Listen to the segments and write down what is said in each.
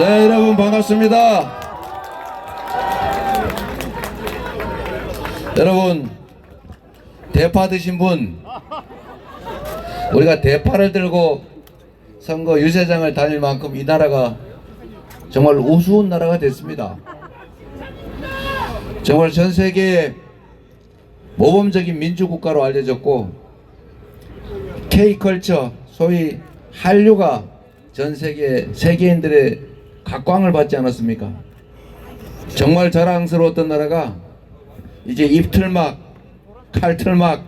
네, 여러분 반갑습니다. 여러분 대파 드신 분 우리가 대파를 들고 선거 유세장을 다닐 만큼 이 나라가 정말 우스운 나라가 됐습니다. 정말 전 세계에 모범적인 민주국가로 알려졌고 K컬처 소위 한류가 전 세계 세계인들의 각광을 받지 않았습니까? 정말 자랑스러웠던 나라가 이제 입틀막, 칼틀막,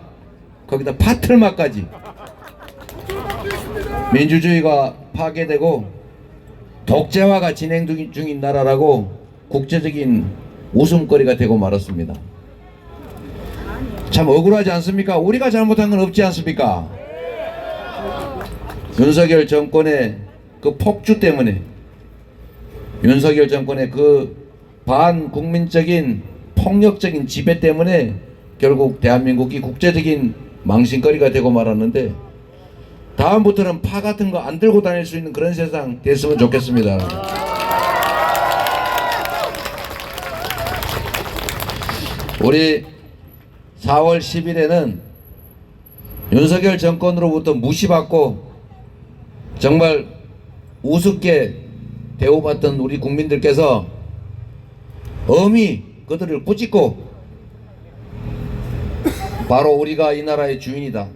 거기다 파틀막까지 민주주의가 파괴되고 독재화가 진행 중- 중인 나라라고 국제적인 웃음거리가 되고 말았습니다. 참 억울하지 않습니까? 우리가 잘못한 건 없지 않습니까? 윤석열 정권의 그 폭주 때문에 윤석열 정권의 그 반국민적인 폭력적인 지배 때문에 결국 대한민국이 국제적인 망신거리가 되고 말았는데 다음부터는 파 같은 거 안 들고 다닐 수 있는 그런 세상 됐으면 좋겠습니다. 우리 4월 10일에는 윤석열 정권으로부터 무시받고 정말 우습게 대우받던 우리 국민들께서 엄히 그들을 꾸짖고 바로 우리가 이 나라의 주인이다.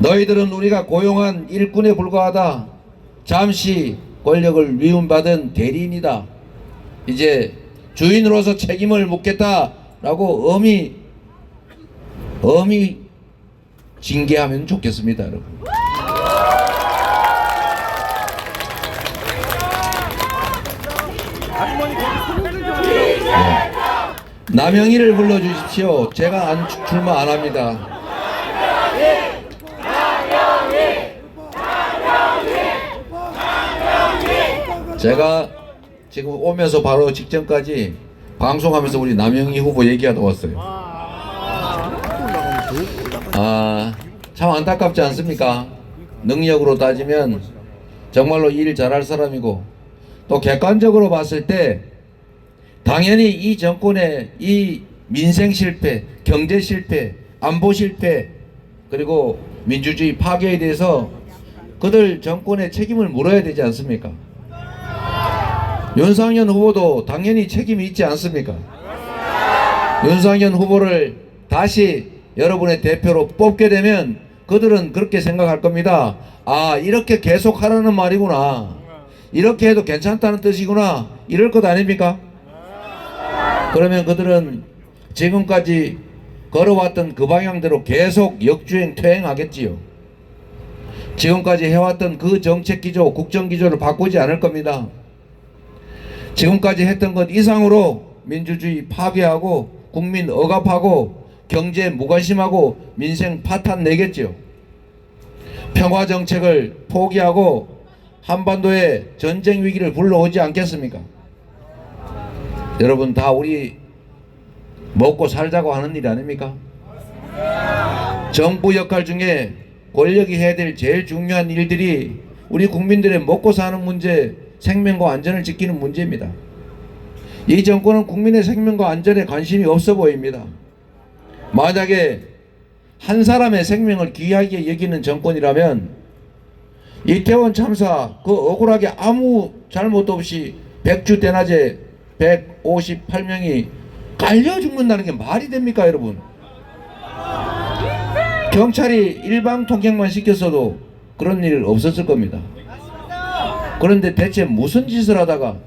너희들은 우리가 고용한 일꾼에 불과하다. 잠시 권력을 위임받은 대리인이다. 이제 주인으로서 책임을 묻겠다라고 엄히 엄히 징계하면 좋겠습니다, 여러분. 남영희를 불러주십시오. 제가 안 출- 출마 안 합니다. 제가 지금 오면서 바로 직전까지 방송하면서 우리 남영희 후보 얘기하다 왔어요. 아, 참 안타깝지 않습니까? 능력으로 따지면 정말로 일 잘할 사람이고 또 객관적으로 봤을 때 당연히 이 정권의 이 민생 실패, 경제 실패, 안보 실패, 그리고 민주주의 파괴에 대해서 그들 정권의 책임을 물어야 되지 않습니까? 윤상현 후보도 당연히 책임이 있지 않습니까? 윤상현 후보를 다시 여러분의 대표로 뽑게 되면 그들은 그렇게 생각할 겁니다. 아, 이렇게 계속 하라는 말이구나. 이렇게 해도 괜찮다는 뜻이구나. 이럴 것 아닙니까? 그러면 그들은 지금까지 걸어왔던 그 방향대로 계속 역주행 퇴행하겠지요. 지금까지 해왔던 그 정책 기조, 국정 기조를 바꾸지 않을 겁니다. 지금까지 했던 것 이상으로 민주주의 파괴하고 국민 억압하고 경제 무관심하고 민생 파탄 내겠지요. 평화 정책을 포기하고 한반도에 전쟁 위기를 불러오지 않겠습니까? 여러분 다 우리 먹고 살자고 하는 일 아닙니까? 정부 역할 중에 권력이 해야 될 제일 중요한 일들이 우리 국민들의 먹고 사는 문제, 생명과 안전을 지키는 문제입니다. 이 정권은 국민의 생명과 안전에 관심이 없어 보입니다. 만약에 한 사람의 생명을 귀하게 여기는 정권이라면 이태원 참사 그 억울하게 아무 잘못 없이 백주 대낮에 158명이 깔려 죽는다는 게 말이 됩니까 여러분? 경찰이 일방 통행만 시켰어도 그런 일 없었을 겁니다. 그런데 대체 무슨 짓을 하다가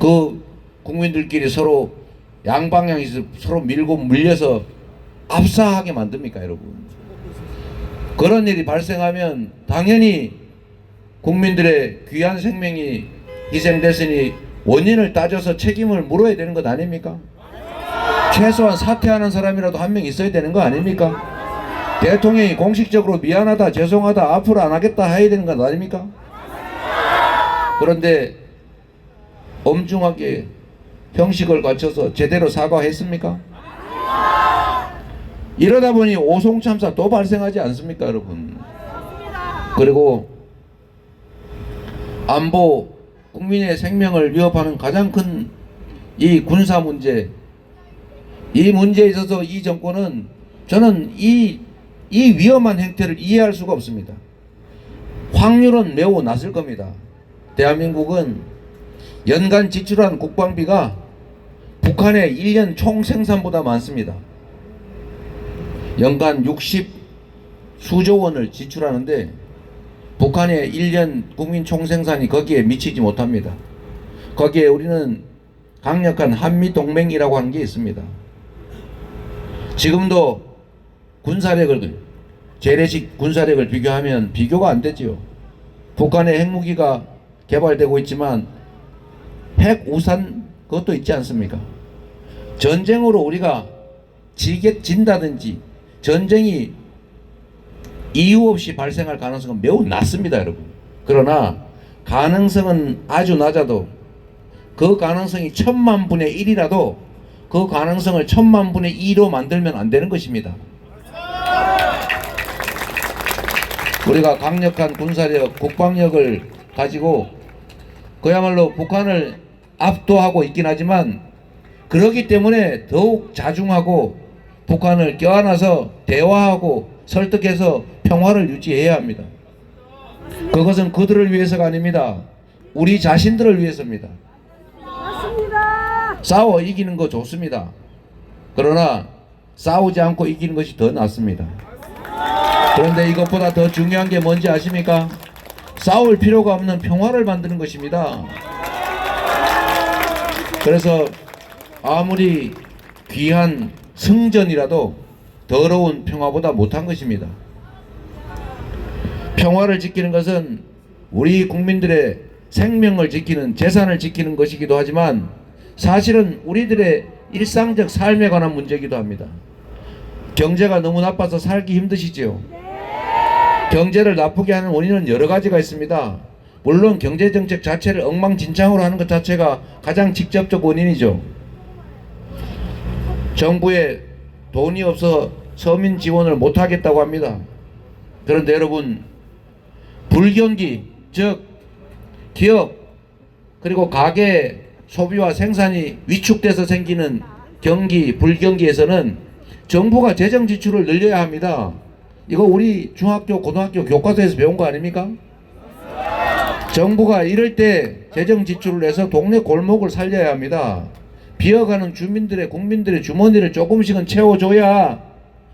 그 국민들끼리 서로 양방향에서 서로 밀고 물려서 압사하게 만듭니까 여러분? 그런 일이 발생하면 당연히 국민들의 귀한 생명이 희생됐으니 원인을 따져서 책임을 물어야 되는 것 아닙니까? 최소한 사퇴하는 사람이라도 한 명 있어야 되는 거 아닙니까? 대통령이 공식적으로 미안하다, 죄송하다, 앞으로 안 하겠다 해야 되는 것 아닙니까? 그런데 엄중하게 형식을 갖춰서 제대로 사과했습니까? 이러다 보니 오송 참사 또 발생하지 않습니까, 여러분? 그리고 안보 국민의 생명을 위협하는 가장 큰 이 군사 문제, 이 문제에 있어서 이 정권은 저는 이, 이 위험한 행태를 이해할 수가 없습니다. 확률은 매우 낮을 겁니다. 대한민국은 연간 지출한 국방비가 북한의 1년 총 생산보다 많습니다. 연간 60 수조 원을 지출하는데 북한의 1년 국민 총생산이 거기에 미치지 못합니다. 거기에 우리는 강력한 한미 동맹이라고 하는 게 있습니다. 지금도 군사력을 재래식 군사력을 비교하면 비교가 안 되지요. 북한의 핵무기가 개발되고 있지만 핵 우산 그것도 있지 않습니까? 전쟁으로 우리가 지게 진다든지 전쟁이 이유 없이 발생할 가능성은 매우 낮습니다, 여러분. 그러나 가능성은 아주 낮아도 그 가능성이 천만 분의 일이라도 그 가능성을 천만 분의 이로 만들면 안 되는 것입니다. 우리가 강력한 군사력, 국방력을 가지고 그야말로 북한을 압도하고 있긴 하지만 그러기 때문에 더욱 자중하고 북한을 껴안아서 대화하고 설득해서 평화를 유지해야 합니다. 그것은 그들을 위해서가 아닙니다. 우리 자신들을 위해서입니다. 맞습니다. 싸워 이기는 거 좋습니다. 그러나 싸우지 않고 이기는 것이 더 낫습니다. 그런데 이것보다 더 중요한 게 뭔지 아십니까? 싸울 필요가 없는 평화를 만드는 것입니다. 그래서 아무리 귀한 승전이라도 더러운 평화보다 못한 것입니다. 평화를 지키는 것은 우리 국민들의 생명을 지키는 재산을 지키는 것이기도 하지만 사실은 우리들의 일상적 삶에 관한 문제이기도 합니다. 경제가 너무 나빠서 살기 힘드시지요. 경제를 나쁘게 하는 원인은 여러 가지가 있습니다. 물론 경제 정책 자체를 엉망진창으로 하는 것 자체가 가장 직접적 원인이죠. 정부에 돈이 없어 서민 지원을 못 하겠다고 합니다. 그런데 여러분 불경기 즉 기업 그리고 가계 소비와 생산이 위축돼서 생기는 경기 불경기에서는 정부가 재정 지출을 늘려야 합니다. 이거 우리 중학교 고등학교 교과서에서 배운 거 아닙니까? 정부가 이럴 때 재정 지출을 해서 동네 골목을 살려야 합니다. 비어가는 주민들의 국민들의 주머니를 조금씩은 채워줘야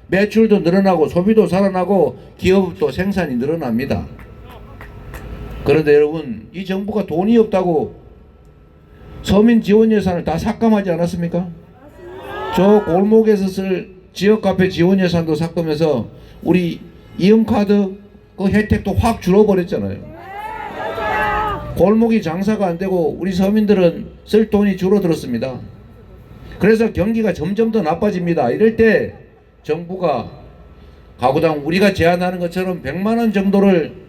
매출도 늘어나고 소비도 살아나고 기업도 생산이 늘어납니다. 그런데 여러분 이 정부가 돈이 없다고 서민 지원 예산을 다 삭감하지 않았습니까? 저 골목에서 쓸 지역 카페 지원 예산도 삭감해서 우리 이음카드 그 혜택도 확 줄어버렸잖아요. 골목이 장사가 안 되고 우리 서민들은 쓸 돈이 줄어들었습니다. 그래서 경기가 점점 더 나빠집니다. 이럴 때 정부가 가구당 우리가 제안하는 것처럼 100만 원 정도를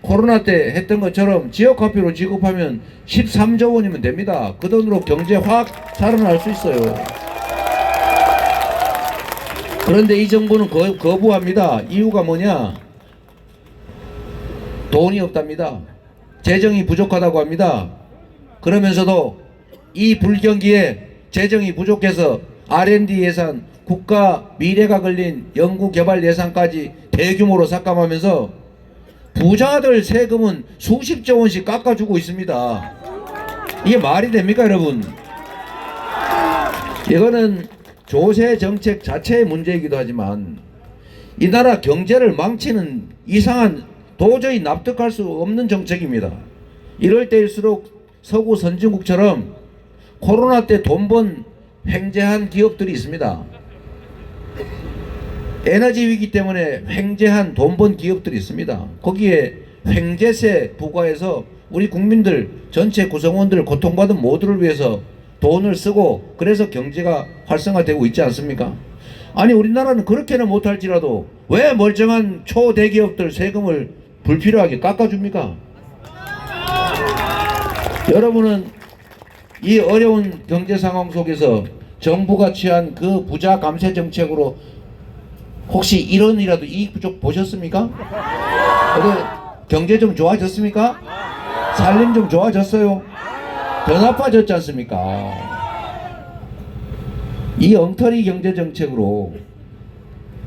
코로나 때 했던 것처럼 지역 화폐로 지급하면 13조 원이면 됩니다. 그 돈으로 경제 확 살아날 수 있어요. 그런데 이 정부는 거, 거부합니다. 이유가 뭐냐? 돈이 없답니다. 재정이 부족하다고 합니다. 그러면서도 이 불경기에 재정이 부족해서 R&D 예산, 국가 미래가 걸린 연구개발 예산까지 대규모로 삭감하면서 부자들 세금은 수십조 원씩 깎아주고 있습니다. 이게 말이 됩니까, 여러분? 이거는 조세 정책 자체의 문제이기도 하지만 이 나라 경제를 망치는 이상한 도저히 납득할 수 없는 정책입니다. 이럴 때일수록 서구 선진국처럼 코로나 때 돈 번 횡재한 기업들이 있습니다. 에너지 위기 때문에 횡재한 돈 번 기업들이 있습니다. 거기에 횡재세 부과해서 우리 국민들 전체 구성원들 고통받은 모두를 위해서 돈을 쓰고 그래서 경제가 활성화되고 있지 않습니까? 아니 우리나라는 그렇게는 못할지라도 왜 멀쩡한 초대기업들 세금을 불필요하게 깎아줍니까? 여러분은 이 어려운 경제 상황 속에서 정부가 취한 그 부자 감세 정책으로 혹시 이런이라도 이익 부족 보셨습니까? 경제 좀 좋아졌습니까? 살림 좀 좋아졌어요? 더 나빠졌지 않습니까? 이 엉터리 경제 정책으로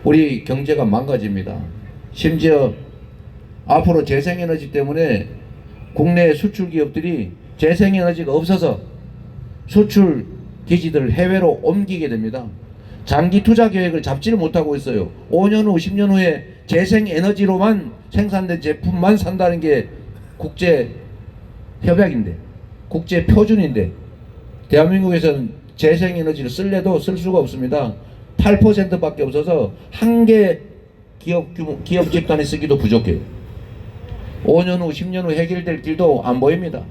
우리 경제가 망가집니다. 심지어 앞으로 재생에너지 때문에 국내 수출 기업들이 재생에너지가 없어서 수출 기지들을 해외로 옮기게 됩니다. 장기 투자 계획을 잡지를 못하고 있어요. 5년 후, 10년 후에 재생 에너지로만 생산된 제품만 산다는 게 국제 협약인데, 국제 표준인데, 대한민국에서는 재생 에너지를 쓸래도 쓸 수가 없습니다. 8%밖에 없어서 한 개 기업 규모, 기업 집단이 쓰기도 부족해요. 5년 후, 10년 후 해결될 길도 안 보입니다.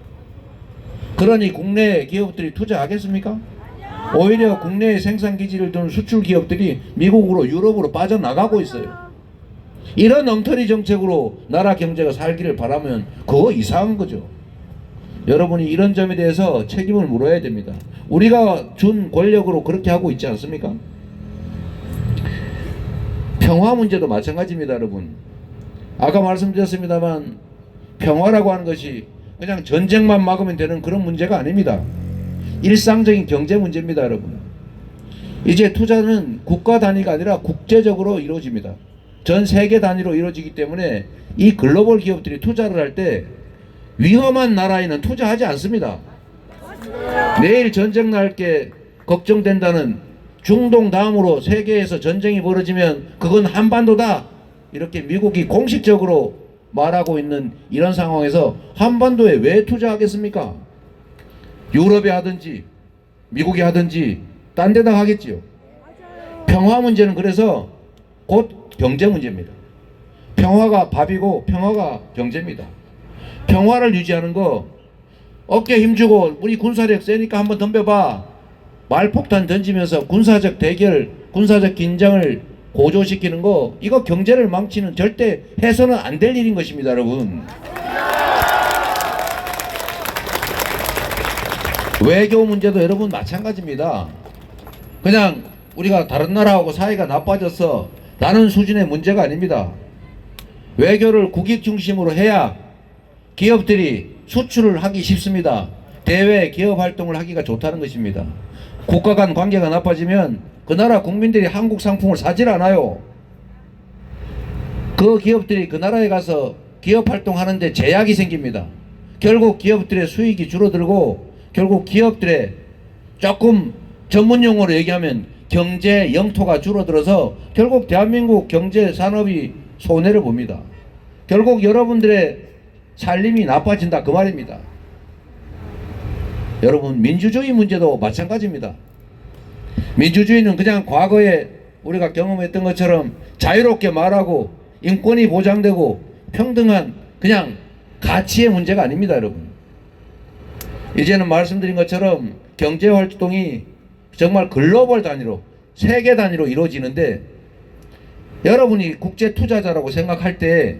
그러니 국내 기업들이 투자하겠습니까? 오히려 국내에 생산 기지를 두는 수출 기업들이 미국으로 유럽으로 빠져나가고 있어요. 이런 엉터리 정책으로 나라 경제가 살기를 바라면 그거 이상한 거죠. 여러분이 이런 점에 대해서 책임을 물어야 됩니다. 우리가 준 권력으로 그렇게 하고 있지 않습니까? 평화 문제도 마찬가지입니다, 여러분. 아까 말씀드렸습니다만 평화라고 하는 것이 그냥 전쟁만 막으면 되는 그런 문제가 아닙니다. 일상적인 경제 문제입니다, 여러분. 이제 투자는 국가 단위가 아니라 국제적으로 이루어집니다. 전 세계 단위로 이루어지기 때문에 이 글로벌 기업들이 투자를 할 때 위험한 나라에는 투자하지 않습니다. 내일 전쟁 날 게 걱정된다는 중동 다음으로 세계에서 전쟁이 벌어지면 그건 한반도다. 이렇게 미국이 공식적으로 말하고 있는 이런 상황에서 한반도에 왜 투자하겠습니까? 유럽에 하든지 미국이 하든지 딴 데다 하겠지요. 평화 문제는 그래서 곧 경제 문제입니다. 평화가 밥이고 평화가 경제입니다. 평화를 유지하는 거 어깨 힘주고 우리 군사력 세니까 한번 덤벼봐. 말폭탄 던지면서 군사적 대결, 군사적 긴장을 고조시키는 거 이거 경제를 망치는 절대 해서는 안 될 일인 것입니다, 여러분. 외교 문제도 여러분 마찬가지입니다. 그냥 우리가 다른 나라하고 사이가 나빠져서 나는 수준의 문제가 아닙니다. 외교를 국익 중심으로 해야 기업들이 수출을 하기 쉽습니다. 대외 기업 활동을 하기가 좋다는 것입니다. 국가 간 관계가 나빠지면 그 나라 국민들이 한국 상품을 사질 않아요. 그 기업들이 그 나라에 가서 기업 활동하는데 제약이 생깁니다. 결국 기업들의 수익이 줄어들고 결국 기업들의 조금 전문 용어로 얘기하면 경제 영토가 줄어들어서 결국 대한민국 경제 산업이 손해를 봅니다. 결국 여러분들의 살림이 나빠진다 그 말입니다. 여러분 민주주의 문제도 마찬가지입니다. 민주주의는 그냥 과거에 우리가 경험했던 것처럼 자유롭게 말하고 인권이 보장되고 평등한 그냥 가치의 문제가 아닙니다, 여러분. 이제는 말씀드린 것처럼 경제 활동이 정말 글로벌 단위로 세계 단위로 이루어지는데 여러분이 국제 투자자라고 생각할 때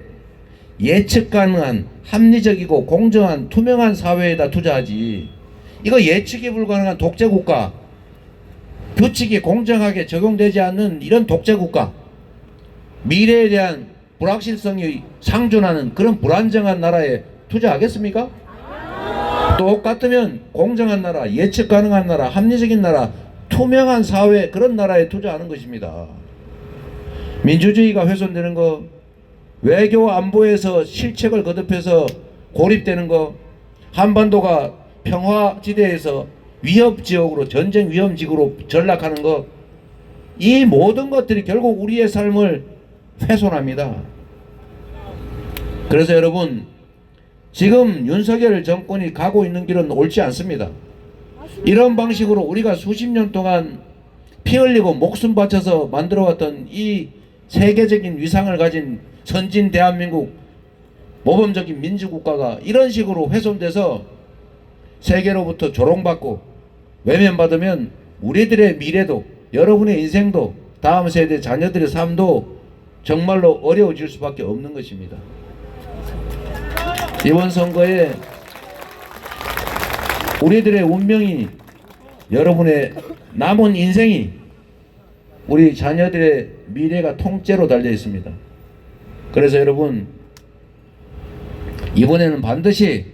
예측 가능한 합리적이고 공정한 투명한 사회에다 투자하지 이거 예측이 불가능한 독재 국가 규칙이 공정하게 적용되지 않는 이런 독재 국가 미래에 대한 불확실성이 상존하는 그런 불안정한 나라에 투자하겠습니까? 똑같으면 공정한 나라, 예측 가능한 나라, 합리적인 나라, 투명한 사회 그런 나라에 투자하는 것입니다. 민주주의가 훼손되는 거, 외교 안보에서 실책을 거듭해서 고립되는 거, 한반도가 평화지대에서 위협 지역으로 전쟁 위험 지구로 전락하는 것, 이 모든 것들이 결국 우리의 삶을 훼손합니다. 그래서 여러분 지금 윤석열 정권이 가고 있는 길은 옳지 않습니다. 이런 방식으로 우리가 수십 년 동안 피 흘리고 목숨 바쳐서 만들어왔던 이 세계적인 위상을 가진 선진 대한민국 모범적인 민주국가가 이런 식으로 훼손돼서 세계로부터 조롱받고 외면받으면 우리들의 미래도 여러분의 인생도 다음 세대 자녀들의 삶도 정말로 어려워질 수밖에 없는 것입니다. 이번 선거에 우리들의 운명이 여러분의 남은 인생이 우리 자녀들의 미래가 통째로 달려 있습니다. 그래서 여러분 이번에는 반드시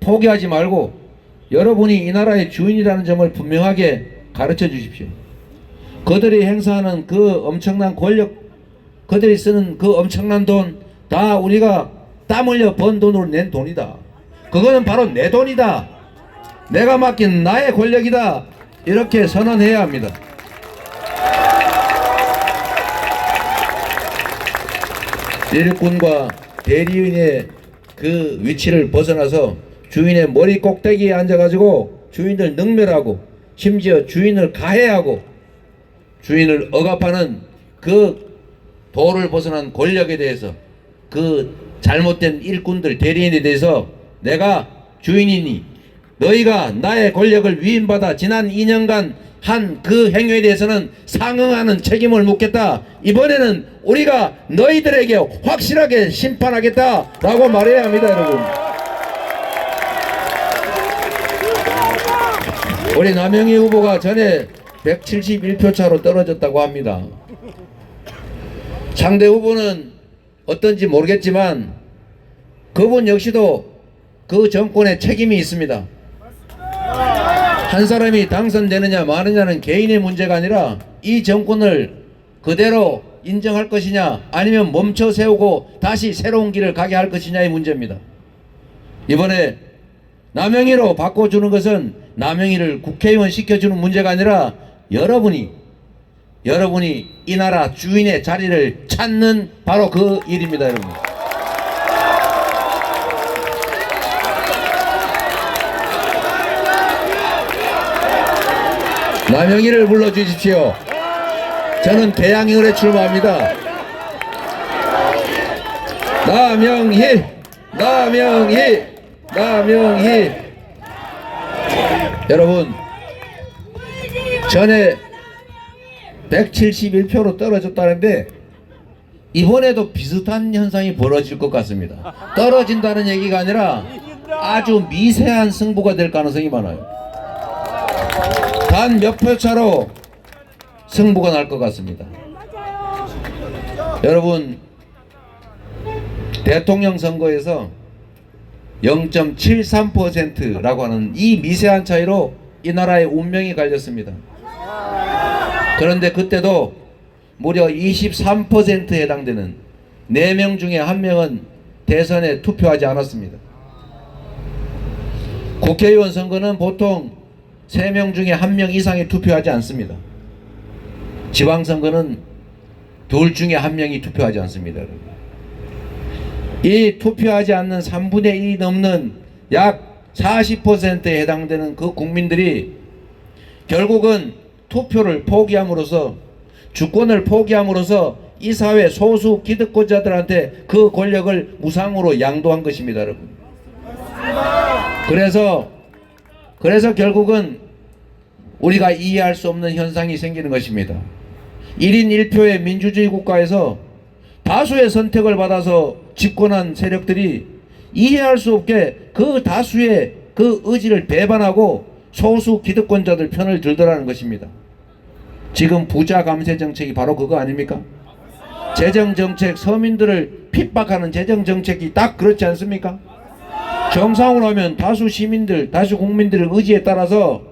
포기하지 말고 여러분이 이 나라의 주인이라는 점을 분명하게 가르쳐 주십시오. 그들이 행사하는 그 엄청난 권력, 그들이 쓰는 그 엄청난 돈, 다 우리가 땀 흘려 번 돈으로 낸 돈이다. 그거는 바로 내 돈이다. 내가 맡긴 나의 권력이다. 이렇게 선언해야 합니다. 일꾼과 대리인의 그 위치를 벗어나서 주인의 머리 꼭대기에 앉아가지고 주인을 능멸하고 심지어 주인을 가해하고 주인을 억압하는 그 도를 벗어난 권력에 대해서 그 잘못된 일꾼들 대리인에 대해서 내가 주인이니 너희가 나의 권력을 위임받아 지난 2년간 한 그 행위에 대해서는 상응하는 책임을 묻겠다. 이번에는 우리가 너희들에게 확실하게 심판하겠다라고 말해야 합니다, 여러분. 우리 남영희 후보가 전에 171표 차로 떨어졌다고 합니다. 상대 후보는 어떤지 모르겠지만 그분 역시도 그 정권에 책임이 있습니다. 한 사람이 당선되느냐 마느냐는 개인의 문제가 아니라 이 정권을 그대로 인정할 것이냐 아니면 멈춰 세우고 다시 새로운 길을 가게 할 것이냐의 문제입니다. 이번에 남영희로 바꿔주는 것은 남영희를 국회의원 시켜주는 문제가 아니라 여러분이 여러분이 이 나라 주인의 자리를 찾는 바로 그 일입니다, 여러분. 남영희를 불러주십시오. 저는 개양을에 출마합니다. 남영희, 남영희, 남영희. 여러분, 전에 171표로 떨어졌다는데 이번에도 비슷한 현상이 벌어질 것 같습니다. 떨어진다는 얘기가 아니라 아주 미세한 승부가 될 가능성이 많아요. 단 몇 표 차로 승부가 날 것 같습니다. 여러분 대통령 선거에서 0.73%라고 하는 이 미세한 차이로 이 나라의 운명이 갈렸습니다. 그런데 그때도 무려 23%에 해당되는 4명 중에 1명은 대선에 투표하지 않았습니다. 국회의원 선거는 보통 3명 중에 1명 이상이 투표하지 않습니다. 지방선거는 둘 중에 한 명이 투표하지 않습니다. 이 투표하지 않는 3분의 1이 넘는 약 40%에 해당되는 그 국민들이 결국은 투표를 포기함으로써 주권을 포기함으로써 이 사회 소수 기득권자들한테 그 권력을 무상으로 양도한 것입니다, 여러분. 그래서 그래서 결국은 우리가 이해할 수 없는 현상이 생기는 것입니다. 1인 1표의 민주주의 국가에서 다수의 선택을 받아서 집권한 세력들이 이해할 수 없게 그 다수의 그 의지를 배반하고 소수 기득권자들 편을 들더라는 것입니다. 지금 부자 감세 정책이 바로 그거 아닙니까? 재정 정책 서민들을 핍박하는 재정 정책이 딱 그렇지 않습니까? 정상으로 하면 다수 시민들, 다수 국민들의 의지에 따라서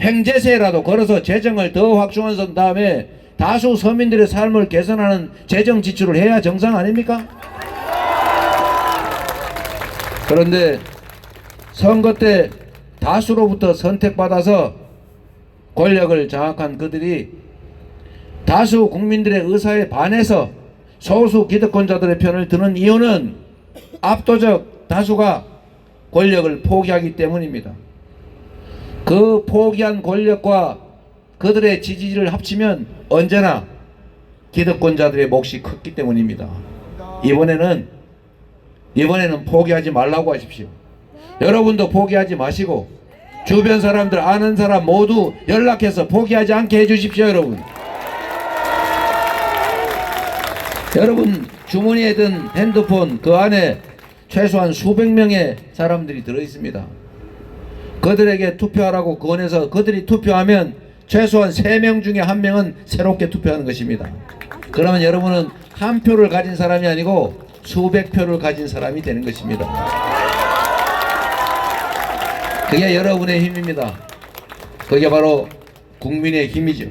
횡재세라도 걸어서 재정을 더 확충한 다음에 다수 서민들의 삶을 개선하는 재정 지출을 해야 정상 아닙니까? 그런데 선거 때 다수로부터 선택받아서 권력을 장악한 그들이 다수 국민들의 의사에 반해서 소수 기득권자들의 편을 드는 이유는 압도적 다수가 권력을 포기하기 때문입니다. 그 포기한 권력과 그들의 지지를 합치면 언제나 기득권자들의 몫이 컸기 때문입니다. 이번에는 이번에는 포기하지 말라고 하십시오. 여러분도 포기하지 마시고 주변 사람들 아는 사람 모두 연락해서 포기하지 않게 해주십시오, 여러분. 여러분 주머니에 든 핸드폰 그 안에 최소한 수백 명의 사람들이 들어 있습니다. 그들에게 투표하라고 권해서 그들이 투표하면 최소한 세명 중에 한 명은 새롭게 투표하는 것입니다. 그러면 여러분은 한 표를 가진 사람이 아니고 수백 표를 가진 사람이 되는 것입니다. 그게 여러분의 힘입니다. 그게 바로 국민의 힘이죠.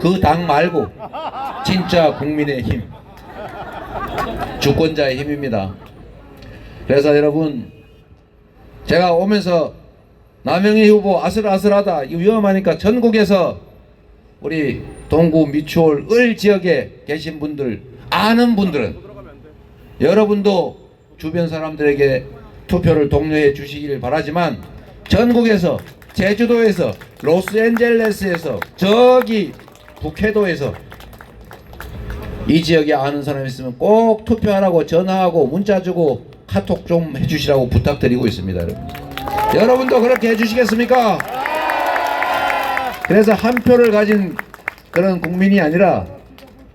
그 당 말고 진짜 국민의 힘. 주권자의 힘입니다. 그래서 여러분 제가 오면서 남영희 후보 아슬아슬하다 위험하니까 전국에서 우리 동구 미추홀 을 지역에 계신 분들 아는 분들은 여러분도 주변 사람들에게 투표를 독려해 주시기를 바라지만 전국에서 제주도에서 로스앤젤레스에서 저기 북해도에서 이 지역에 아는 사람 있으면 꼭 투표하라고 전화하고 문자 주고 카톡 좀 해주시라고 부탁드리고 있습니다 여러분 여러분도 그렇게 해주시겠습니까? 그래서 한 표를 가진 그런 국민이 아니라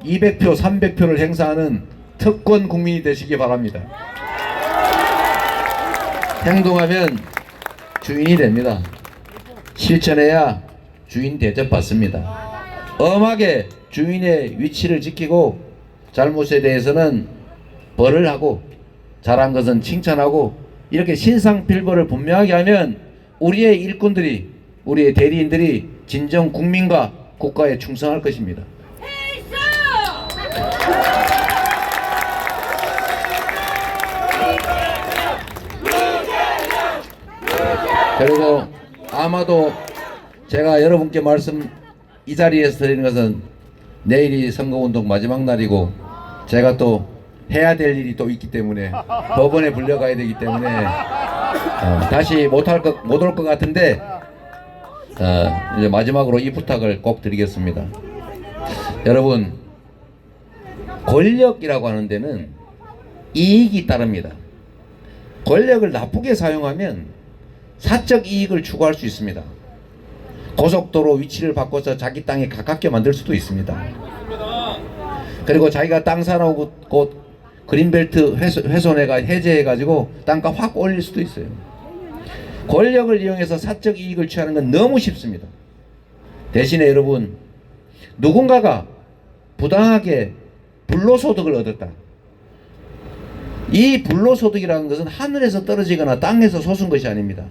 200표, 300표를 행사하는 특권 국민이 되시기 바랍니다. 행동하면 주인이 됩니다. 실천해야 주인 대접받습니다. 엄하게 주인의 위치를 지키고 잘못에 대해서는 벌을 하고 잘한 것은 칭찬하고 이렇게 신상필벌을 분명하게 하면 우리의 일꾼들이 우리의 대리인들이 진정 국민과 국가에 충성할 것입니다. 그리고 아마도 제가 여러분께 말씀 이 자리에서 드리는 것은 내일이 선거운동 마지막 날이고 제가 또 해야 될 일이 또 있기 때문에 법원에 불려가야 되기 때문에 어, 다시 못할 것 못 올 것 같은데 어, 이제 마지막으로 이 부탁을 꼭 드리겠습니다. 여러분 권력이라고 하는 데는 이익이 따릅니다. 권력을 나쁘게 사용하면 사적 이익을 추구할 수 있습니다. 고속도로 위치를 바꿔서 자기 땅에 가깝게 만들 수도 있습니다. 그리고 자기가 땅 사놓고 곧 그린벨트 훼손, 훼손해가 해제해가지고 땅값 확 올릴 수도 있어요. 권력을 이용해서 사적 이익을 취하는 건 너무 쉽습니다. 대신에 여러분 누군가가 부당하게 불로소득을 얻었다. 이 불로소득이라는 것은 하늘에서 떨어지거나 땅에서 솟은 것이 아닙니다.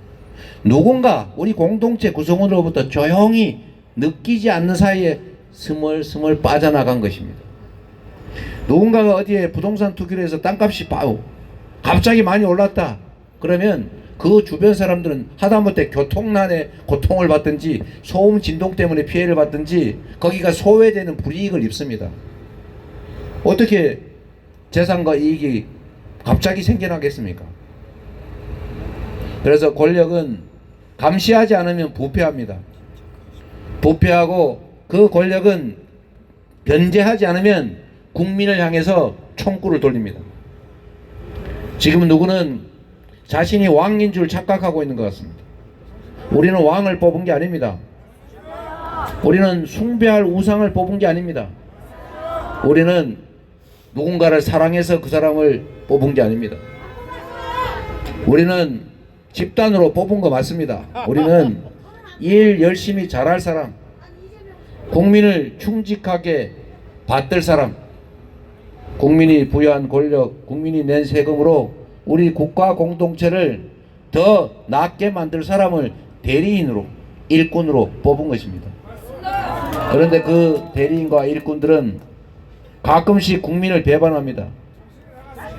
누군가 우리 공동체 구성원으로부터 조용히 느끼지 않는 사이에 스멀스멀 빠져나간 것입니다. 누군가가 어디에 부동산 투기를 해서 땅값이 빠우 갑자기 많이 올랐다. 그러면 그 주변 사람들은 하다못해 교통난에 고통을 받든지 소음 진동 때문에 피해를 받든지 거기가 소외되는 불이익을 입습니다. 어떻게 재산과 이익이 갑자기 생겨나겠습니까? 그래서 권력은 감시하지 않으면 부패합니다. 부패하고 그 권력은 변제하지 않으면 국민을 향해서 총구를 돌립니다. 지금 누구는 자신이 왕인 줄 착각하고 있는 것 같습니다. 우리는 왕을 뽑은 게 아닙니다. 우리는 숭배할 우상을 뽑은 게 아닙니다. 우리는 누군가를 사랑해서 그 사람을 뽑은 게 아닙니다. 우리는 집단으로 뽑은 거 맞습니다. 우리는 일 열심히 잘할 사람, 국민을 충직하게 받들 사람, 국민이 부여한 권력, 국민이 낸 세금으로 우리 국가 공동체를 더 낫게 만들 사람을 대리인으로, 일꾼으로 뽑은 것입니다. 그런데 그 대리인과 일꾼들은 가끔씩 국민을 배반합니다.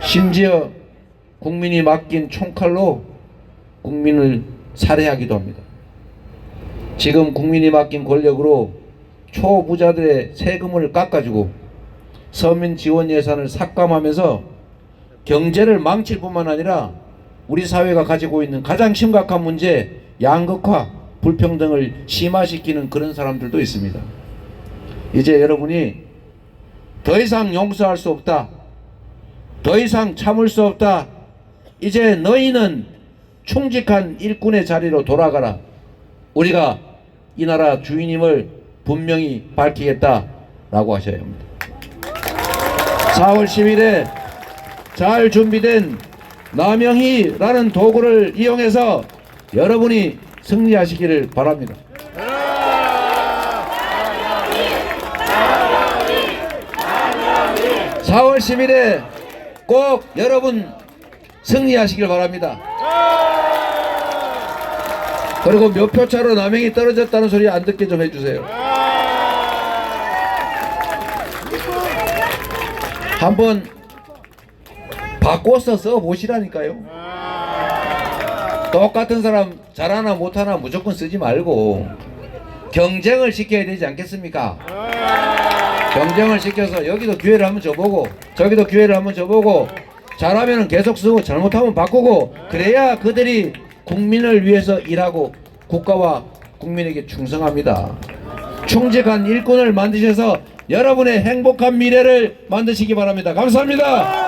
심지어 국민이 맡긴 총칼로 국민을 살해하기도 합니다. 지금 국민이 맡긴 권력으로 초부자들의 세금을 깎아주고 서민 지원 예산을 삭감하면서 경제를 망칠 뿐만 아니라 우리 사회가 가지고 있는 가장 심각한 문제 양극화, 불평등을 심화시키는 그런 사람들도 있습니다. 이제 여러분이 더 이상 용서할 수 없다. 더 이상 참을 수 없다. 이제 너희는 충직한 일꾼의 자리로 돌아가라. 우리가 이 나라 주인임을 분명히 밝히겠다 라고 하셔야 합니다. 4월 10일에 잘 준비된 남영희라는 도구를 이용해서 여러분이 승리하시기를 바랍니다. (4월 10일에) 꼭 여러분 승리하시길 바랍니다. 그리고 몇 표 차로 남행이 떨어졌다는 소리 안 듣게 좀 해주세요. 한번 바꿔서 써보시라니까요. 똑같은 사람 잘하나 못하나 무조건 쓰지 말고 경쟁을 시켜야 되지 않겠습니까? 경쟁을 시켜서 여기도 기회를 한번 줘보고 저기도 기회를 한번 줘보고 잘하면 계속 쓰고 잘못하면 바꾸고 그래야 그들이 국민을 위해서 일하고 국가와 국민에게 충성합니다. 충직한 일꾼을 만드셔서 여러분의 행복한 미래를 만드시기 바랍니다. 감사합니다.